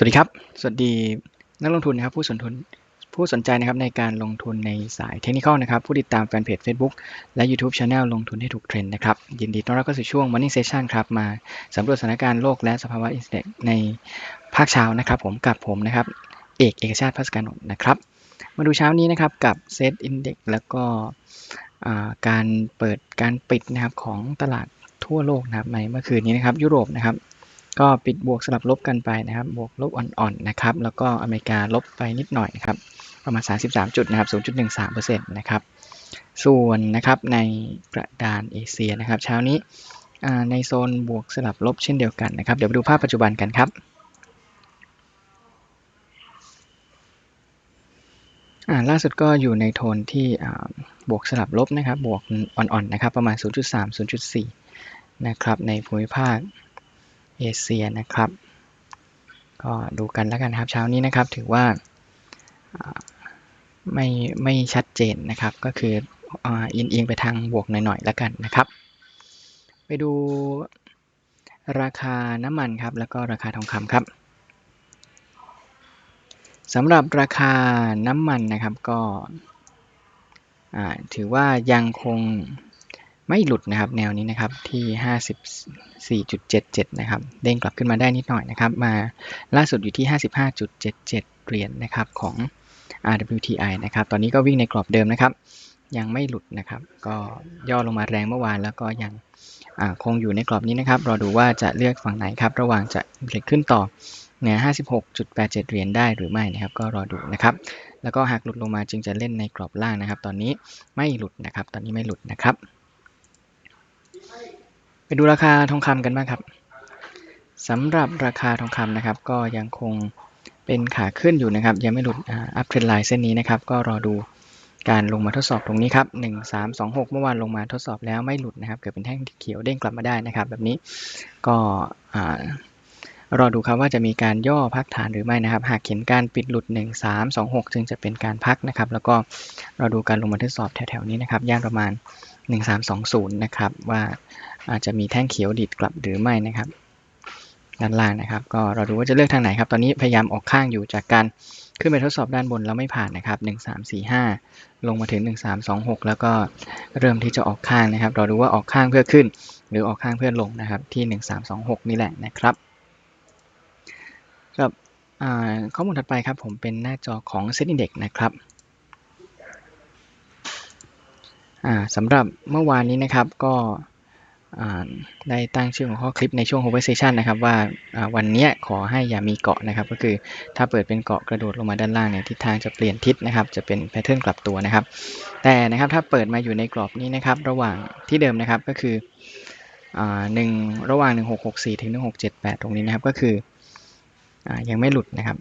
สวัสดีครับ สวัสดีนักลงทุนนะครับผู้สนทุนผู้สนใจนะครับในการลงทุนในสายเทคนิคนะครับผู้ติดตามแฟนเพจ Facebook และ YouTube Channel ลงทุนให้ถูกเทรนด์นะครับ ยินดีต้อนรับเข้าสู่ช่วง Morning Session ครับ มาสำรวจสถานการณ์โลกและสภาวะอินเด็กในภาคเช้านะครับ ผมกับผมนะครับ เอกเอกชาติพัสการนนท์นะครับ มาดูเช้านี้นะครับกับเซตอินเด็กแล้วก็การเปิดการปิดนะครับของตลาดทั่วโลกนะครับในเมื่อคืนนี้นะครับยุโรปนะครับ ก็ปิดบวกสลับลบกันไปนะครับ บวกลบอ่อนๆนะครับ แล้วก็อเมริกาลบไปนิดหน่อยนะครับ ประมาณ 33 จุดนะครับ 0.13%นะครับ ส่วนนะครับในกระดานเอเชียนะครับ เช้านี้ในโซนบวกสลับลบเช่นเดียวกันนะครับ เดี๋ยวไปดูภาพปัจจุบันกันครับล่าสุดก็อยู่ในโทนที่บวกสลับลบนะครับ บวกอ่อนๆนะครับ ประมาณ 0.3 0.4 นะครับ ในภูมิภาค เอเชียนะครับ ก็ดูกันแล้วกันครับเช้านี้นะครับถือว่าไม่ไม่ชัดเจนนะครับ ก็คืออ่าเอียงไปทางบวกหน่อยๆแล้วกันนะครับ ไปดูราคาน้ำมันครับ แล้วก็ราคาทองคำครับสำหรับราคาน้ำมันนะครับก็ถือว่ายังคง ไม่หลุดนะครับแนวนี้นะครับที่ 54.77 นะครับ เด้งกลับขึ้นมาได้นิดหน่อยนะครับ มาล่าสุดอยู่ที่ 55.77 เหรียญนะครับของ RWTI นะครับ ตอนนี้ก็วิ่งในกรอบเดิมนะครับ ยังไม่หลุดนะครับ ก็ย่อลงมาแรงเมื่อวานแล้วก็ยังคงอยู่ในกรอบนี้นะครับ รอดูว่าจะเลือกฝั่งไหนครับ ระหว่างจะเบรกขึ้นต่อเหนือ56.87 เหรียญได้หรือไม่นะครับ ก็รอดูนะครับ แล้วก็หากหลุดลงมาจึงจะเล่นในกรอบล่างนะครับ ตอนนี้ไม่หลุดนะครับ ตอนนี้ไม่หลุดนะครับ ไปดูราคาทองคำกันบ้างครับสำหรับราคาทองคำนะครับ ก็ยังคงเป็นขาขึ้นอยู่นะครับ ยังไม่หลุดอัพเทรนไลน์เส้นนี้นะครับ ก็รอดูการลงมาทดสอบตรงนี้ครับ 1326 เมื่อวานลงมาทดสอบแล้วไม่หลุดนะครับ เกิดเป็นแท่งเขียวเด้งกลับมาได้นะครับ แบบนี้ก็รอดูครับว่าจะมีการย่อพักฐานหรือไม่นะครับ หากเห็นการปิดหลุด 1326 จึงจะเป็นการพักนะครับ แล้วก็รอดูการลงมาทดสอบแถวๆนี้นะครับ ย่านประมาณ 1320 นะครับว่า อาจจะมีแท่งเขียวดีดกลับหรือไม่นะครับ ด้านล่างนะครับ ก็เราดูว่าจะเลือกทางไหนครับ ตอนนี้พยายามออกข้างอยู่จากการขึ้นไปทดสอบด้านบนแล้วไม่ผ่านนะครับ 1345 ลงมาถึง 1326 แล้วก็เริ่มที่จะออกข้างนะครับ เราดูว่าออกข้างเพื่อขึ้น หรือออกข้างเพื่อลงนะครับที่ 1326 นี่แหละนะครับครับข้อมูลถัดไปครับผมเป็นหน้าจอของ Set Index นะครับสำหรับเมื่อวานนี้นะครับก็ ได้ตั้งชื่อของข้อคลิปในช่วง conversation นะครับว่าวันนี้ขอให้อย่ามีเกาะนะครับ ก็คือถ้าเปิดเป็นเกาะกระโดดลงมาด้านล่างเนี่ยทิศทางจะเปลี่ยนทิศนะครับ จะเป็นแพทเทิร์นกลับตัวนะครับ แต่นะครับถ้าเปิดมาอยู่ในกรอบนี้นะครับ ระหว่างที่เดิมนะครับก็คือหนึ่งระหว่าง 1664 ถึง 1678 ตรงนี้นะครับก็คืออยังไม่หลุดนะครับ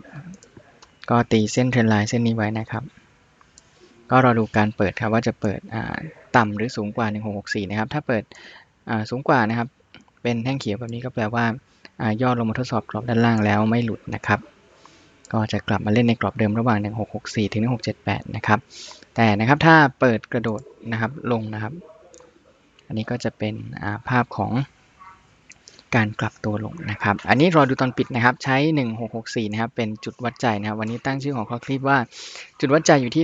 ก็ตีเส้นเทรนไลน์เส้นนี้ไว้นะครับ ก็รอดูการเปิดครับว่าจะเปิดต่ำหรือสูงกว่า 1664 นะครับ ถ้าเปิด สูงกว่านะครับ เป็นแท่งเขียวแบบนี้ก็แปลว่าย่อลงมาทดสอบกรอบด้านล่างแล้วไม่หลุดนะครับ ก็จะกลับมาเล่นในกรอบเดิมระหว่าง 1664 ถึง 1678 นะครับ แต่นะครับถ้าเปิดกระโดดนะครับลงนะครับ อันนี้ก็จะเป็นภาพของ การกลับตัวลงนะครับ อันนี้รอดูตอนปิดนะครับ ใช้ 1664 นะครับ เป็นจุดวัดใจนะครับ วันนี้ตั้งชื่อของข้อคลิปว่า จุดวัดใจอยู่ที่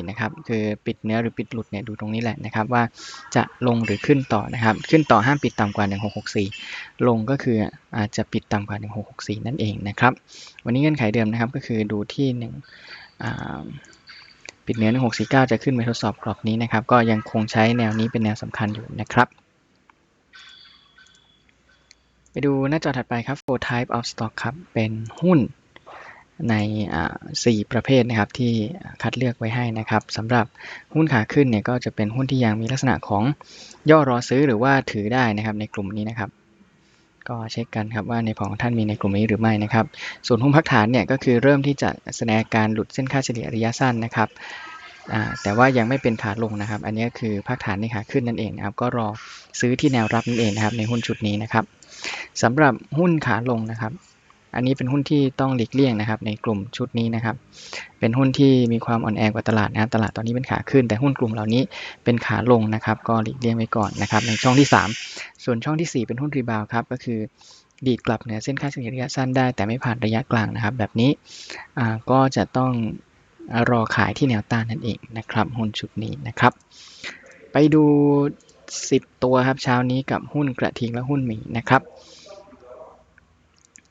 1664 นะครับ คือปิดเนื้อหรือปิดหลุดเนี่ยดูตรงนี้แหละนะครับ ว่าจะลงหรือขึ้นต่อนะครับ ขึ้นต่อห้ามปิดต่ำกว่า 1664 ลงก็คืออาจจะปิดต่ำกว่า 1664 นั่นเองนะครับ วันนี้เงื่อนไขเดิมนะครับ ก็คือดูที่1ปิดเนื้อ 1649 จะขึ้นไปทดสอบกรอบนี้นะครับ ก็ยังคงใช้แนวนี้เป็นแนวสำคัญอยู่นะครับ ดูหน้าจอถัดไปครับ four type of stock ครับ เป็นหุ้นในสี่ประเภทนะครับที่คัดเลือกไว้ให้นะครับสำหรับหุ้นขาขึ้นเนี่ยก็จะเป็นหุ้นที่ยังมีลักษณะของย่อรอซื้อหรือว่าถือได้นะครับในกลุ่มนี้นะครับ ก็เช็คกันครับว่าในพอของท่านมีในกลุ่มนี้หรือไม่นะครับ ส่วนหุ้นพักฐานเนี่ยก็คือเริ่มที่จะแสดงการหลุดเส้นค่าเฉลี่ยระยะสั้นนะครับแต่ว่ายังไม่เป็นขาลงนะครับ อันนี้คือพักฐานในขาขึ้นนั่นเองนะครับก็รอซื้อที่แนวรับนั่นเองนะครับในหุ้นชุดนี้นะครับ สำหรับหุ้นขาลงนะครับ อันนี้เป็นหุ้นที่ต้องหลีกเลี่ยงนะครับ ในกลุ่มชุดนี้นะครับ เป็นหุ้นที่มีความอ่อนแอกว่าตลาดนะครับ ตลาดตอนนี้เป็นขาขึ้น แต่หุ้นกลุ่มเหล่านี้เป็นขาลงนะครับ ก็หลีกเลี่ยงไว้ก่อนนะครับ ในช่องที่ 3 ส่วนช่องที่ 4 เป็นหุ้นรีบาวครับ ก็คือดีดกลับเหนือเส้นค่าเฉลี่ยระยะสั้นได้ แต่ไม่ผ่านระยะกลางนะครับ แบบนี้ก็จะต้องรอขายที่แนวต้านนั่นเองนะครับหุ้นชุดนี้นะครับ ไปดู 10 ตัวครับเช้านี้กับหุ้นกระทิงและหุ้นหมีนะครับ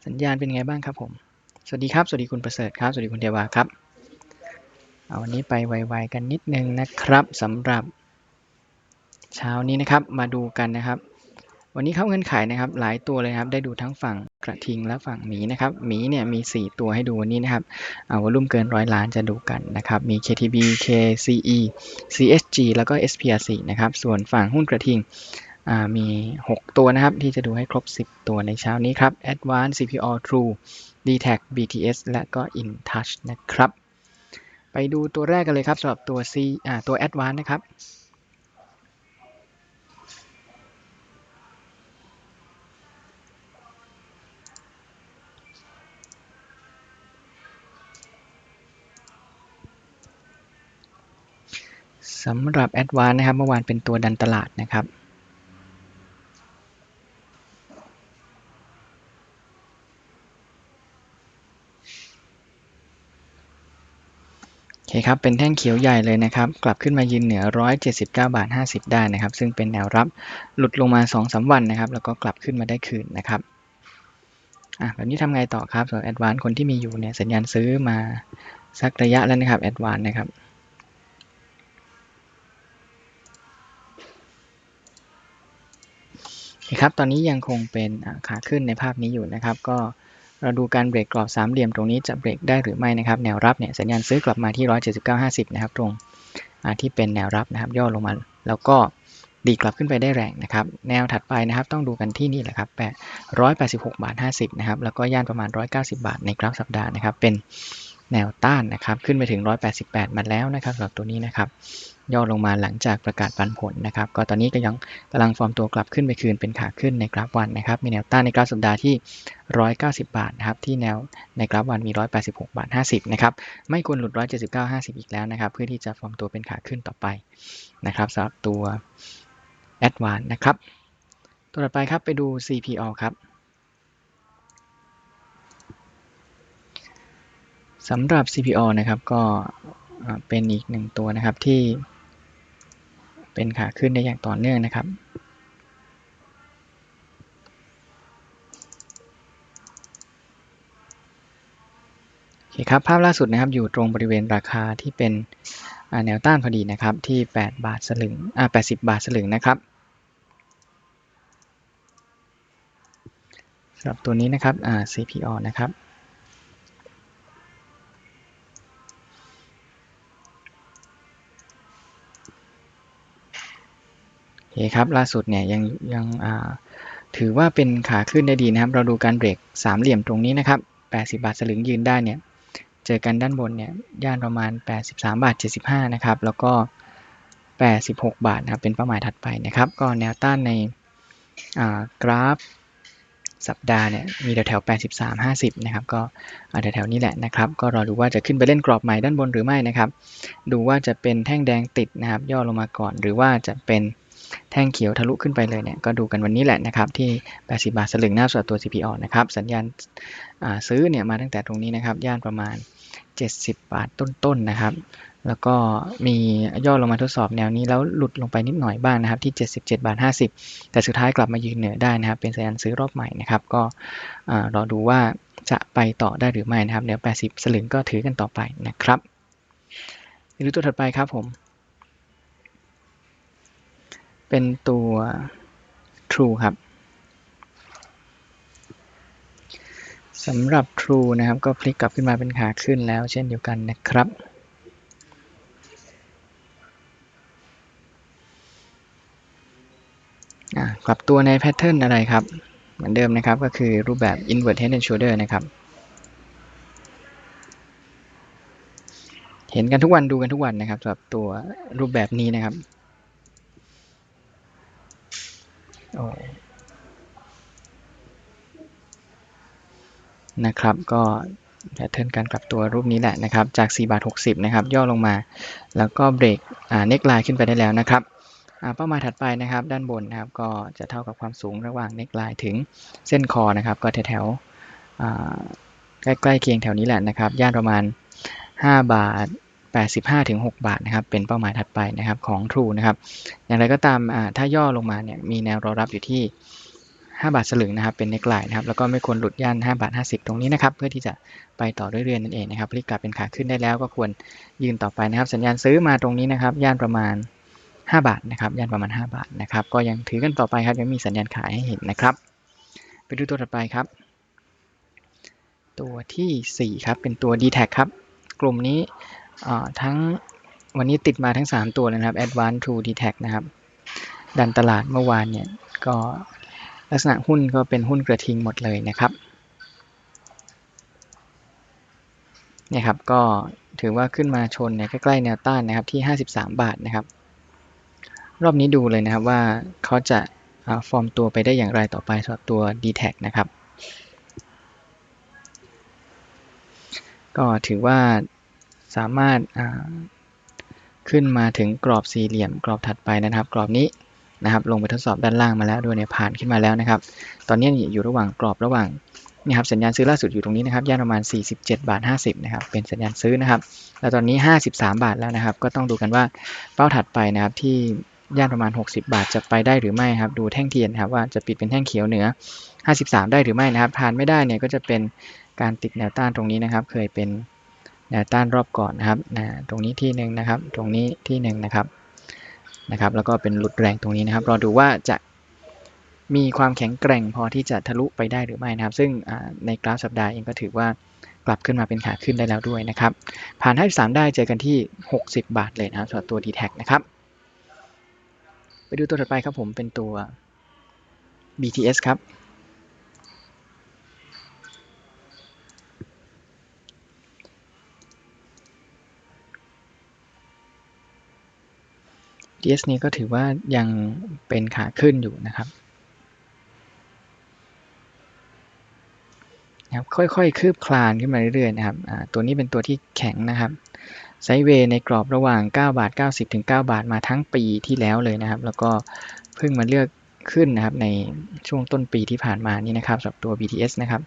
สัญญาณเป็นไงบ้างครับผม สวัสดีครับ สวัสดีคุณประเสริฐครับ สวัสดีคุณเทวาครับ เอาวันนี้ไปไวๆกันนิดนึงนะครับสำหรับเช้านี้นะครับมาดูกันนะครับ วันนี้เข้าเงินขายนะครับ หลายตัวเลยครับ ได้ดูทั้งฝั่งกระทิงและฝั่งหมีนะครับ หมีเนี่ยมี 4 ตัวให้ดูวันนี้นะครับ เอาวอลุ่มเกินร้อยล้านจะดูกันนะครับ มี KTB KCE CSG แล้วก็ SPRC นะครับ ส่วนฝั่งหุ้นกระทิงมี 6 ตัวนะครับ ที่จะดูให้ครบ 10 ตัวในเช้านี้ครับ Advanced CPO True DTAC BTS และก็ InTouch นะครับ ไปดูตัวแรกกันเลยครับสำหรับตัว C ตัว Advanced นะครับ สำหรับ Advance นะครับ เมื่อวานเป็นตัวดันตลาดนะครับ โอเคครับ เป็นแท่งเขียวใหญ่เลยนะครับ กลับขึ้นมายืนเหนือ 179 บาท 50 ได้นะครับ ซึ่งเป็นแนวรับหลุดลงมา 2-3 วันนะครับ แล้วก็กลับขึ้นมาได้คืนนะครับอะแบบนี้ทำไงต่อครับสำหรับแอดวานคนที่มีอยู่เนี่ยสัญญาณซื้อมาสักระยะแล้วนะครับแอดวานนะครับ ครับ ตอนนี้ยังคงเป็นขาขึ้นในภาพนี้อยู่นะครับ ก็เราดูการเบรกกรอบสามเหลี่ยมตรงนี้จะเบรกได้หรือไม่นะครับ แนวรับเนี่ยสัญญาณซื้อกลับมาที่ 179.50 นะครับ ตรงที่เป็นแนวรับนะครับ ย่อลงมา แล้วก็ดีกลับขึ้นไปได้แรงนะครับ แนวถัดไปนะครับ ต้องดูกันที่นี่แหละครับ186 บาท 50 นะครับ แล้วก็ย่านประมาณ 190 บาทในกราฟสัปดาห์นะครับ เป็นแนวต้านนะครับ ขึ้นไปถึง 188 มาแล้วนะครับสำหรับตัวนี้นะครับ ย่อลงมาหลังจากประกาศปันผลนะครับ ก็ตอนนี้ก็ยังกำลังฟอร์มตัวกลับขึ้นไปคืนเป็นขาขึ้นในกราฟวันนะครับ มีแนวต้านในกราฟสัปดาห์ที่ 190 บาทนะครับ ที่แนวในกราฟวันมี 186 บาท 50 นะครับ ไม่ควรหลุด 179 50 อีกแล้วนะครับ เพื่อที่จะฟอร์มตัวเป็นขาขึ้นต่อไปนะครับสำหรับตัว a d v a n c e นะครับ ตัวต่อไปครับไปดู CPO ครับสำหรับ CPO นะครับก็เป็นอีกหนึ่งตัวนะครับที่ เป็นขาขึ้นได้อย่างต่อเนื่องนะครับ โอเคครับ ภาพล่าสุดนะครับ อยู่ตรงบริเวณราคาที่เป็นแนวต้านพอดีนะครับ ที่ 8 บาทสลึงอ่า80 บาทสลึงนะครับสำหรับตัวนี้นะครับอ่า CPO นะครับ เคครับล่าสุดเนี่ยยังยังถือว่าเป็นขาขึ้นได้ดีนะครับ เราดูการเบรกสามเหลี่ยมตรงนี้นะครับ 80 บาทสลึงยืนได้เนี่ยเจอกันด้านบนเนี่ยย่านประมาณ 83 บาท 75 นะครับ แล้วก็ 86 บาทนะครับเป็นเป้าหมายถัดไปนะครับ ก็แนวต้านในกราฟสัปดาห์เนี่ยมีแถวๆ83 50 นะครับ ก็แถวๆนี้แหละนะครับ ก็รอดูว่าจะขึ้นไปเล่นกรอบใหม่ด้านบนหรือไม่นะครับ ดูว่าจะเป็นแท่งแดงติดนะครับ ย่อลงมาก่อนหรือว่าจะเป็น ท่งเขียวทะลุขึ้นไปเลยเนี่ยก็ดูกันวันนี้แหละนะครับที่ 80 บาทสลึงหน้าส่วนตัว CPO นะครับสัญญาณซื้อเนี่ยมาตั้งแต่ตรงนี้นะครับย่านประมาณ 70 บาทต้นๆนนะครับ แล้วก็มีย่อลงมาทดสอบแนวนี้แล้วหลุดลงไปนิดหน่อยบ้างนะครับที่ 77 บาท 50 แต่สุดท้ายกลับมายืนเหนือได้นะครับเป็นสัญญาณซื้อรอบใหม่นะครับก็รอดูว่าจะไปต่อได้หรือไม่นะครับเดี๋ยว 80 สลึงก็ถือกันต่อไปนะครับดูตัวถัดไปครับผม เป็นตัว true ครับสำหรับ true นะครับ ก็พลิกกลับขึ้นมาเป็นขาขึ้นแล้ว เช่นเดียวกันนะครับกลับตัวในแพทเทิร์นอะไรครับ เหมือนเดิมนะครับก็คือรูปแบบ invert head and shoulder นะครับ เห็นกันทุกวันดูกันทุกวันนะครับสำหรับตัวรูปแบบนี้นะครับ นะครับ ก็แพทเทิร์นการกลับตัวรูปนี้แหละนะครับ จาก 4 บาท 60 นะครับ ย่อลงมา แล้วก็เบรกเน็กไลน์ขึ้นไปได้แล้วนะครับเป้าหมายถัดไปนะครับ ด้านบนนะครับ ก็จะเท่ากับความสูงระหว่างเน็กไลน์ถึงเส้นคอนะครับ ก็แถวๆใกล้ๆเคียงแถวนี้แหละนะครับ ย่านประมาณ 5 บาท 85ถึง6บาทนะครับ เป็นเป้าหมายถัดไปนะครับของ True นะครับ อย่างไรก็ตามถ้าย่อลงมาเนี่ย มีแนวรอรับอยู่ที่ 5 บาทสลึงนะครับ เป็นเนกไลน์นะครับ แล้วก็ไม่ควรหลุดย่าน 5 บาท 50 ตรงนี้นะครับ เพื่อที่จะไปต่อเรื่อยๆนั่นเองนะครับพลิกกลับเป็นขาขึ้นได้แล้วก็ควรยืนต่อไปนะครับ สัญญาณซื้อมาตรงนี้นะครับ ย่านประมาณ 5 บาทนะครับ ย่านประมาณ 5 บาทนะครับ ก็ยังถือกันต่อไปครับ ยังมีสัญญาณขายให้เห็นนะครับ ไปดูตัวถัดไปครับ ตัวทีสี่4 ครับ เป็นตัว d t แทครับ กลุ่มนี้ ทั้งวันนี้ติดมาทั้ง 3 ตัวเลยนะครับ Advanced True d t แทนะครับ ดันตลาดเมื่อวานเนี่ยก็ลักษณะหุ้นก็เป็นหุ้นกระทิงหมดเลยนะครับเนี่ยครับก็ถือว่าขึ้นมาชนเนี่ยใกล้ๆแนวต้านนะครับที่ 53 บาทนะครับ รอบนี้ดูเลยนะครับว่าเขาจะฟอร์มตัวไปได้อย่างไรต่อไปสำหรับตัว d t แทนะครับ ก็ถือว่า สามารถขึ้นมาถึงกรอบสี่เหลี่ยมกรอบถัดไปนะครับ กรอบนี้นะครับ ลงไปทดสอบด้านล่างมาแล้วด้วยเนี่ยผ่านขึ้นมาแล้วนะครับ ตอนนี้อยู่ระหว่างกรอบระหว่างนี่ครับสัญญาณซื้อล่าสุดอยู่ตรงนี้นะครับย่านประมาณ 47 บาท 50 นะครับ เป็นสัญญาณซื้อนะครับ แล้วตอนนี้ 53 บาทแล้วนะครับ ก็ต้องดูกันว่าเป้าถัดไปนะครับที่ย่านประมาณ 60 บาทจะไปได้หรือไม่ครับ ดูแท่งเทียนครับว่าจะปิดเป็นแท่งเขียวเหนือ 53 ได้หรือไม่นะครับผ่านไม่ได้เนี่ยก็จะเป็นการติดแนวต้านตรงนี้นะครับ เคยเป็น แนวต้านรอบก่อนนะครับนะตรงนี้ที่หนึ่งนะครับ ตรงนี้ที่หนึ่งนะครับนะครับ แล้วก็เป็นหลุดแรงตรงนี้นะครับรอดูว่าจะมีความแข็งแกร่งพอที่จะทะลุไปได้หรือไม่นะครับ ซึ่งในกราฟสัปดาห์เองก็ถือว่ากลับขึ้นมาเป็นขาขึ้นได้แล้วด้วยนะครับ ผ่าน 53 ได้เจอกันที่ 60 บาทเลยนะครับสำหรับตัว d t แทนะครับ ไปดูตัวถัดไปครับผมเป็นตัว BTS ครับ DS นี้ก็ถือว่ายังเป็นขาขึ้นอยู่นะครับนะครับ ค่อยๆ คืบคลานขึ้นมาเรื่อยๆนะครับตัวนี้เป็นตัวที่แข็งนะครับไซเวในกรอบระหว่าง 9 บาท 90 ถึง 9 บาทมาทั้งปีที่แล้วเลยนะครับ แล้วก็เพิ่งมาเลือกขึ้นนะครับในช่วงต้นปีที่ผ่านมานี่นะครับสำหรับตัว BTS นะครับ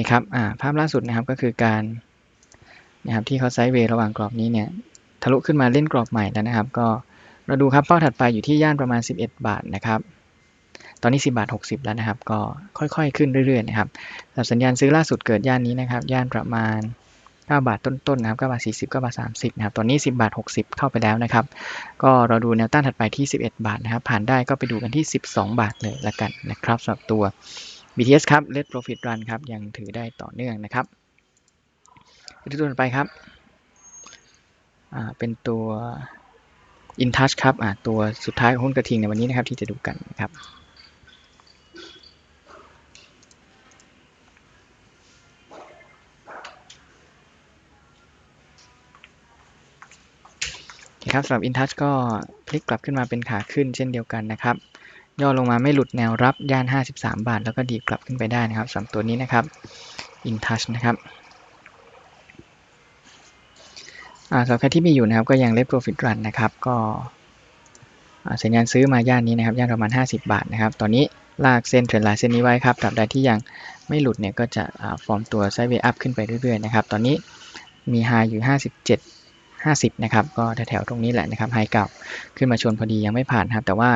เคครับภาพล่าสุดนะครับก็คือการนะครับที่เขาไซด์เวย์ระหว่างกรอบนี้เนี่ยทะลุขึ้นมาเล่นกรอบใหม่แล้วนะครับ ก็เราดูครับเป้าถัดไปอยู่ที่ย่านประมาณ 11 บาทนะครับ ตอนนี้ 10 บาท 60 แล้วนะครับ ก็ค่อยๆ ขึ้นเรื่อยๆนะครับสัญญาณซื้อล่าสุดเกิดย่านนี้นะครับ ย่านประมาณ 9 บาทต้นๆนะครับ9บาท 40 9บาท 30 นะครับ ตอนนี้ 10 บาท 60 เข้าไปแล้วนะครับ ก็เราดูแนวต้านถัดไปที่ 11 บาทนะครับ ผ่านได้ก็ไปดูกันที่ 12 บาทเลยละกันนะครับสำหรับตัว BTS ครับ Let Profit Run ครับ ยังถือได้ต่อเนื่องนะครับดูตัวต่อไปครับ เป็นตัว InTouch ครับ ตัวสุดท้ายของหุ้นกระทิงในวันนี้นะครับที่จะดูกันนะครับครับสำหรับ InTouch ก็พลิกกลับขึ้นมาเป็นขาขึ้นเช่นเดียวกันนะครับ ย่อลงมาไม่หลุดแนวรับย่าน 53 บาท แล้วก็ดีกลับขึ้นไปได้นะครับสำหรับตัวนี้นะครับ InTouch นะครับสำหรับใครที่มีอยู่นะครับก็ยังเล็บ profit run นะครับก็สัญญาณซื้อมาย่านนี้นะครับย่านประมาณ 50 บาทนะครับตอนนี้ลากเส้นเทรนไลน์เส้นนี้ไว้ครับตราบใดที่ยังไม่หลุดเนี่ยก็จะฟอร์มตัวไซด์เวย์อัพขึ้นไปเรื่อยๆนะครับตอนนี้มีไฮอยู่ 57 50 นะครับ ก็แถวๆตรงนี้แหละนะครับไฮเก่าขึ้นมาชนพอดียังไม่ผ่านครับ แต่ว่า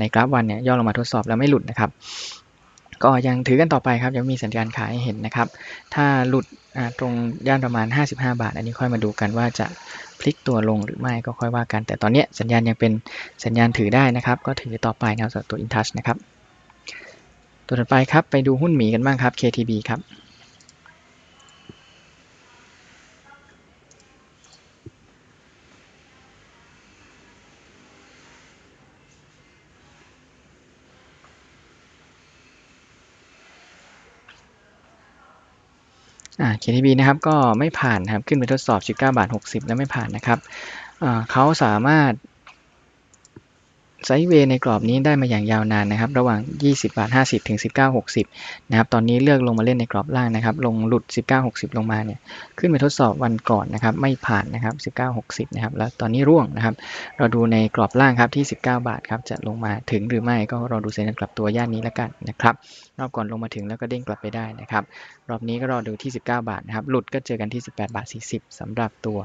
ในกราฟวันเนี่ยย่อลงมาทดสอบแล้วไม่หลุดนะครับ ก็ยังถือกันต่อไปครับ ยังมีสัญญาณขายให้เห็นนะครับ ถ้าหลุดตรงย่านประมาณ 55 บาท อันนี้ค่อยมาดูกันว่าจะพลิกตัวลงหรือไม่ก็ค่อยว่ากัน แต่ตอนนี้สัญญาณยังเป็นสัญญาณถือได้นะครับ ก็ถือต่อไปนะครับสำหรับตัว InTouch นะครับ ตัวต่อไปครับไปดูหุ้นหมีกันบ้างครับ KTB ครับ อ่า KTB นะครับก็ไม่ผ่านครับขึ้นไปทดสอบ 19 บาท 60 แล้วไม่ผ่านนะครับเขาสามารถ ไซด์เวย์ในกรอบนี้ได้มาอย่างยาวนานนะครับ ระหว่าง 20 บาท 50 ถึง 19 60 นะครับ ตอนนี้เลือกลงมาเล่นในกรอบล่างนะครับ ลงหลุด 19 60 ลงมาเนี่ย ขึ้นไปทดสอบวันก่อนนะครับ ไม่ผ่านนะครับ 19 60 นะครับ แล้วตอนนี้ร่วงนะครับ เราดูในกรอบล่างครับที่ 19 บาทครับ จะลงมาถึงหรือไม่ก็รอดูสัญญาณกลับตัวย่านนี้แล้วกันนะครับ รอบก่อนลงมาถึงแล้วก็เด้งกลับไปได้นะครับ รอบนี้ก็รอดูที่ 19 บาทนะครับ หลุดก็เจอกันที่ 18 บาท 40สำหรับตัว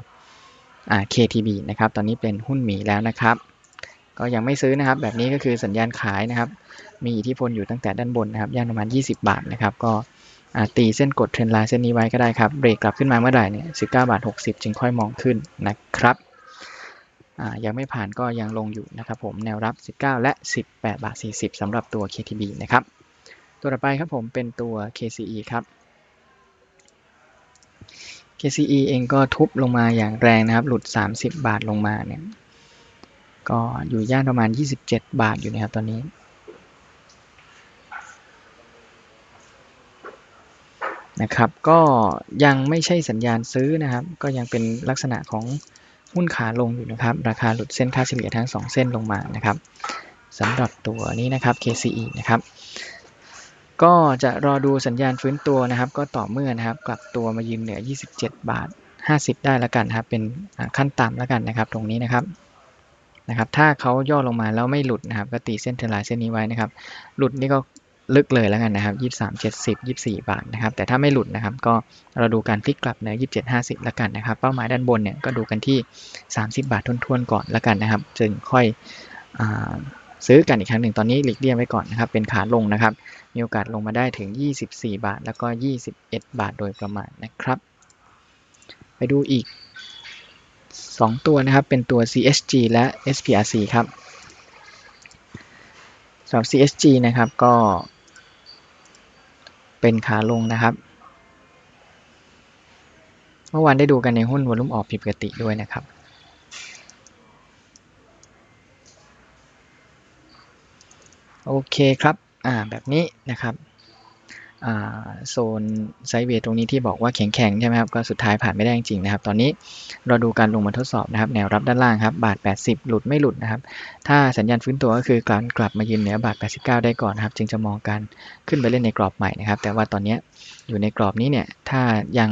KTB นะครับ ตอนนี้เป็นหุ้นหมีแล้วนะครับ ก็ยังไม่ซื้อนะครับ แบบนี้ก็คือสัญญาณขายนะครับ มีอิทธิพลอยู่ตั้งแต่ด้านบนนะครับย่านประมาณ 20 บาทนะครับ ก็ตีเส้นกดเทรนไลน์เส้นนี้ไว้ก็ได้ครับ เบรกกลับขึ้นมาเมื่อไหร่เนี่ย19บาท60จึงค่อยมองขึ้นนะครับยังไม่ผ่านก็ยังลงอยู่นะครับผมแนวรับ 19 และ 18 บาท 40สำหรับตัว KTB นะครับ ตัวต่อไปครับผมเป็นตัว KCE ครับ KCE เองก็ทุบลงมาอย่างแรงนะครับ หลุด 30 บาทลงมาเนี่ย ก็อยู่ย่านประมาณ 27 บาทอยู่นะครับตอนนี้ นะครับ ก็ยังไม่ใช่สัญญาณซื้อนะครับ ก็ยังเป็นลักษณะของหุ้นขาลงอยู่นะครับ ราคาหลุดเส้นค่าเฉลี่ยทั้ง 2 เส้นลงมานะครับสำหรับตัวนี้นะครับ KCE นะครับ ก็จะรอดูสัญญาณฟื้นตัวนะครับ ก็ต่อเมื่อนะครับกลับตัวมายืนเหนือ 27 บาท 50 ได้แล้วกันครับ เป็นขั้นต่ำแล้วกันนะครับ ตรงนี้นะครับ นะครับ ถ้าเขาย่อลงมาแล้วไม่หลุดนะครับ ก็ตีเส้นเทอร์ไลน์เส้นนี้ไว้นะครับ หลุดนี่ก็ลึกเลยแล้วกันนะครับ 23 70 24 บาทนะครับ แต่ถ้าไม่หลุดนะครับ ก็เราดูการพลิกกลับเนือ27 50 แล้วกันนะครับ เป้าหมายด้านบนเนี่ยก็ดูกันที่ 30 บาททุนๆก่อนแล้วกันนะครับ จึงค่อยซื้อกันอีกครั้งหนึ่งตอนนี้หลีกเลี่ยงไว้ก่อนนะครับ เป็นขาลงนะครับ มีโอกาสลงมาได้ถึง 24 บาท แล้วก็ 21 บาทโดยประมาณนะครับ ไปดูอีก 2 ตัวนะครับ เป็นตัว CSG และ SPRC ครับสำหรับ CSG นะครับก็เป็นขาลงนะครับ เมื่อวานได้ดูกันในหุ้นวอลุ่มออกผิดปกติด้วยนะครับโอเคครับ อ่า แบบนี้นะครับ โซนไซเวย์ตรงนี้ที่บอกว่าแข็งๆใช่ไหมครับ ก็สุดท้ายผ่านไม่ได้จริงนะครับ ตอนนี้เราดูการลงมาทดสอบนะครับ แนวรับด้านล่างครับ บาท 80 หลุดไม่หลุดนะครับ ถ้าสัญญาณฟื้นตัวก็คือการกลับมายืนเหนือบาท 89 ได้ก่อนนะครับ จึงจะมองการขึ้นไปเล่นในกรอบใหม่นะครับ แต่ว่าตอนนี้อยู่ในกรอบนี้เนี่ย ถ้ายัง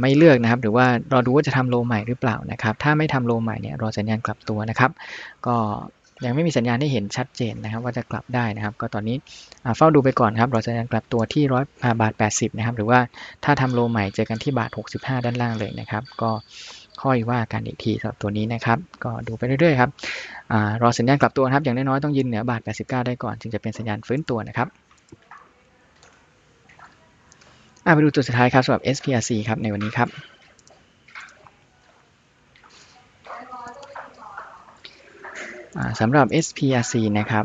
ไม่เลือกนะครับ หรือว่ารอดูว่าจะทำโลใหม่หรือเปล่านะครับ ถ้าไม่ทำโลใหม่เนี่ยรอสัญญาณกลับตัวนะครับ ก็ ยังไม่มีสัญญาณให้เห็นชัดเจนนะครับ ว่าจะกลับได้นะครับ ก็ตอนนี้เฝ้าดูไปก่อนครับรอสัญญาณกลับตัวที่ร้อยบาท 80 นะครับ หรือว่าถ้าทำโลใหม่เจอกันที่บาท 65 ด้านล่างเลยนะครับ ก็ค่อยว่ากันอีกทีสำหรับตัวนี้นะครับ ก็ดูไปเรื่อยๆครับอรอสัญญาณกลับตัวครับ อย่างน้อยๆต้องยืนเหนือบาท 89 ได้ก่อน จึงจะเป็นสัญญาณฟื้นตัวนะครับไปดูตัวสุดท้ายครับสำหรับ SPRC ครับในวันนี้ครับ สำหรับ SPRC นะครับ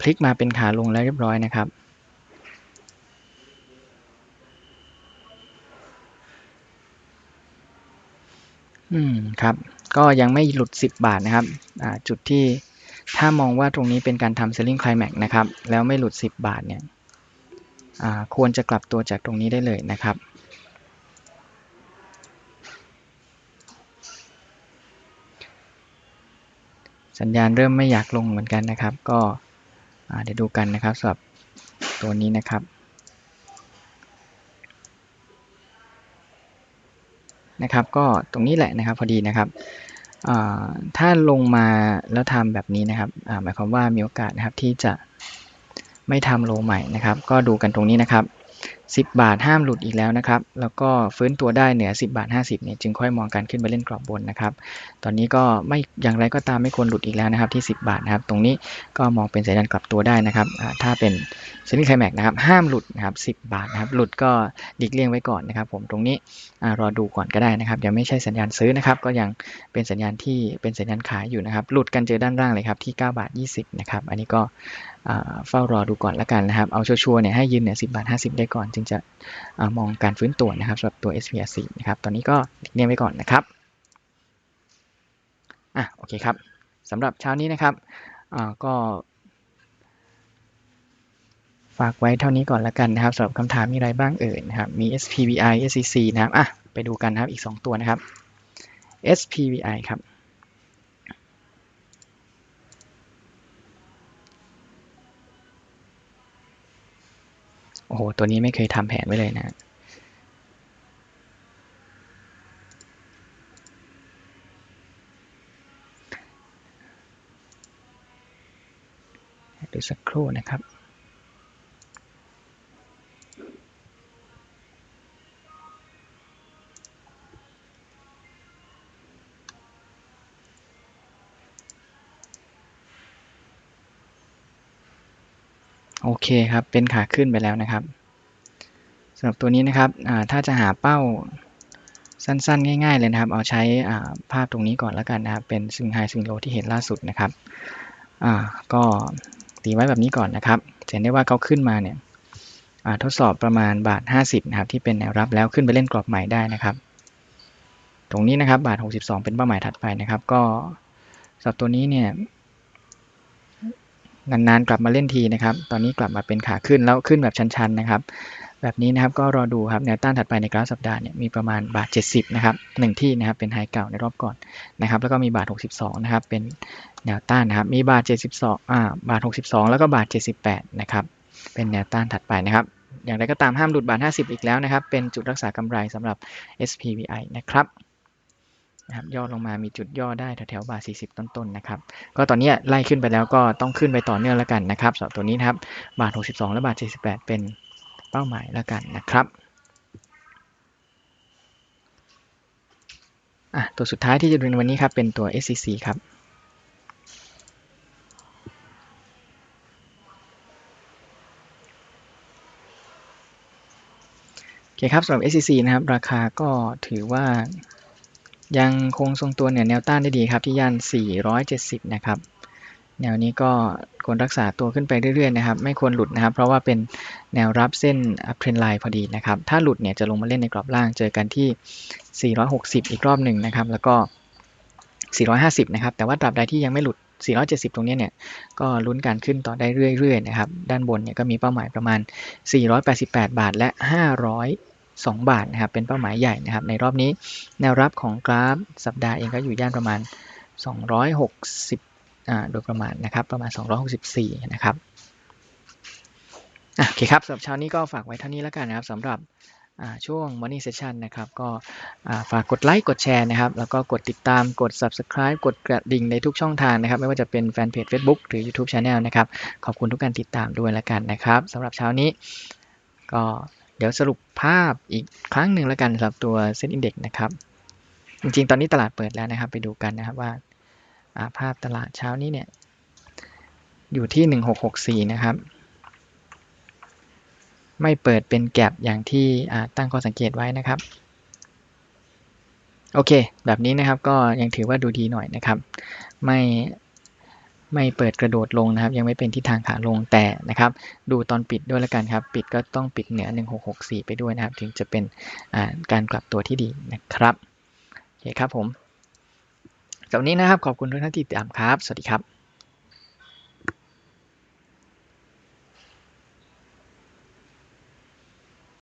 พลิกมาเป็นขาลงแล้วเรียบร้อยนะครับ อืมครับ ก็ยังไม่หลุด 10 บาทนะครับ จุดที่ถ้ามองว่าตรงนี้เป็นการทำ selling climax นะครับ แล้วไม่หลุด 10 บาทเนี่ยควรจะกลับตัวจากตรงนี้ได้เลยนะครับ สัญญาณเริ่มไม่อยากลงเหมือนกันนะครับ ก็เดี๋ยวดูกันนะครับสำหรับตัวนี้นะครับนะครับ ก็ตรงนี้แหละนะครับพอดีนะครับถ้าลงมาแล้วทำแบบนี้นะครับหมายความว่ามีโอกาสนะครับที่จะไม่ทำโลใหม่นะครับ ก็ดูกันตรงนี้นะครับ 10 บาทห้ามหลุดอีกแล้วนะครับ แล้วก็ฟื้นตัวได้เหนือ 10 บาท 50เนี่ยจึงค่อยมองการขึ้นไปเล่นกรอบบนนะครับ ตอนนี้ก็ไม่อย่างไรก็ตามไม่ควรหลุดอีกแล้วนะครับที่ 10 บาทนะครับ ตรงนี้ก็มองเป็นสัญญาณกลับตัวได้นะครับ ถ้าเป็นเซนิคไคลแม็กนะครับห้ามหลุดนะครับ 10 บาทนะครับ หลุดก็ดีกเลี่ยงไว้ก่อนนะครับ ผมตรงนี้รอดูก่อนก็ได้นะครับยังไม่ใช่สัญญาณซื้อนะครับ ก็ยังเป็นสัญญาณที่เป็นสัญญาณขายอยู่นะครับ หลุดกันเจอด้านล่างเลยครับที่ 9 บาท 20 นะครับ อันนี้ก็เฝ้ารอดูก่อนละกันนะครับ เอาชัวร์เนี่ยให้ยืนเนี่ยสิบาท50 ได้ก่อน จึงจะมองการฟื้นตัวนะครับสำหรับตัว SPRC นะครับ ตอนนี้ก็เนี่ยไว้ก่อนนะครับ อะโอเคครับสำหรับเช้านี้นะครับก็ฝากไว้เท่านี้ก่อนละกันนะครับสำหรับคำถามมีอะไรบ้างเอ่ยนะครับ มี SPVI SCC นะครับ อะ ไปดูกันนะครับ อีก 2 ตัวนะครับ SPVI ครับ โอ้โห ตัวนี้ไม่เคยทำแผนไว้เลยนะดูสักครู่นะครับ โอเคครับ เป็นขาขึ้นไปแล้วนะครับสำหรับตัวนี้นะครับถ้าจะหาเป้าสั้นๆ ง่าย ๆ เลยนะครับ เอาใช้ภาพตรงนี้ก่อนแล้วกันนะครับ เป็นซิงไฮซิงโลที่เห็นล่าสุดนะครับก็ตีไว้แบบนี้ก่อนนะครับเห็นได้ว่าเขาขึ้นมาเนี่ยทดสอบประมาณบาท 50 นะครับ ที่เป็นแนวรับแล้วขึ้นไปเล่นกรอบใหม่ได้นะครับ ตรงนี้นะครับบาท 62 เป็นเป้าหมายถัดไปนะครับ ก็สำหรับตัวนี้เนี่ย นานๆ กลับมาเล่นทีนะครับ ตอนนี้กลับมาเป็นขาขึ้นแล้วขึ้นแบบชันๆนะครับ แบบนี้นะครับก็รอดูครับแนวต้านถัดไปในกราฟสัปดาห์เนี่ยมีประมาณบาท 70 นะครับหนึ่งที่นะครับเป็นไฮเก่าในรอบก่อนนะครับ แล้วก็มีบาท 62 นะครับ เป็นแนวต้านนะครับ มีบาท 72อ่าบาท 62 แล้วก็บาท 78 นะครับ เป็นแนวต้านถัดไปนะครับ อย่างไรก็ตามห้ามหลุดบาท 50 อีกแล้วนะครับ เป็นจุดรักษากำไรสำหรับ SPVI นะครับ นะครับย่อลงมามีจุดย่อได้แถวๆบาท40 ต้นๆนนะครับก็ตอนนี้ไล่ขึ้นไปแล้วก็ต้องขึ้นไปต่อเนื่องแล้วกันนะครับสำหรับตัวนี้นะครับบาท 62 และบาท78เป็นเป้าหมายแล้วกันนะครับตัวสุดท้ายที่จะดูในวันนี้ครับเป็นตัว SCC ครับโอเคครับสำหรับ SCC นะครับ ราคาก็ถือว่า ยังคงทรงตัวเหนือแนวต้านได้ดีครับที่ย่าน 470 นะครับ แนวนี้ก็ควรรักษาตัวขึ้นไปเรื่อยๆนะครับ ไม่ควรหลุดนะครับ เพราะว่าเป็นแนวรับเส้นเทรนไลน์พอดีนะครับ ถ้าหลุดเนี่ยจะลงมาเล่นในกรอบล่างเจอกันที่ 460 อีกรอบหนึ่งนะครับ แล้วก็ 450 นะครับ แต่ว่าตราบใดที่ยังไม่หลุด 470 ตรงนี้เนี่ย ก็ลุ้นการขึ้นต่อได้เรื่อยๆนะครับ ด้านบนเนี่ยก็มีเป้าหมายประมาณ 488 บาทและ 500 2 บาทนะครับ เป็นเป้าหมายใหญ่นะครับ ในรอบนี้แนวรับของกราฟสัปดาห์เองก็อยู่ย่านประมาณ 260โดยประมาณนะครับ ประมาณ 264 นะครับโอเคครับสำหรับเช้านี้ก็ฝากไว้เท่านี้แล้วกันนะครับสำหรับช่วง Morning Session นะครับ ก็ฝากกดไลค์กดแชร์นะครับ แล้วก็กดติดตามกด Subscribe กดกระดิ่งในทุกช่องทางนะครับ ไม่ว่าจะเป็นแฟนเพจ Facebook หรือ YouTube Channel นะครับ ขอบคุณทุกการติดตามด้วยแล้วกันนะครับสำหรับเช้านี้ก็ เดี๋ยวสรุปภาพอีกครั้งหนึ่งแล้วกันสำหรับตัว Set Index นะครับ จริงๆ ตอนนี้ตลาดเปิดแล้วนะครับ ไปดูกันนะครับว่าภาพตลาดเช้านี้เนี่ย อยู่ที่ 1664 นะครับ ไม่เปิดเป็นแกลบอย่างที่ตั้งข้อสังเกตไว้นะครับ โอเค แบบนี้นะครับก็ยังถือว่าดูดีหน่อยนะครับ ไม่ ไม่เปิดกระโดดลงนะครับ ยังไม่เป็นทิศทางขาลงแต่นะครับ ดูตอนปิดด้วยแล้วกันครับ ปิดก็ต้องปิดเหนือ 1664 ไปด้วยนะครับ ถึงจะเป็นการกลับตัวที่ดีนะครับโอเคครับผมสำหรับนี้นะครับขอบคุณทุกท่านที่ติดตามครับ สวัสดีครับ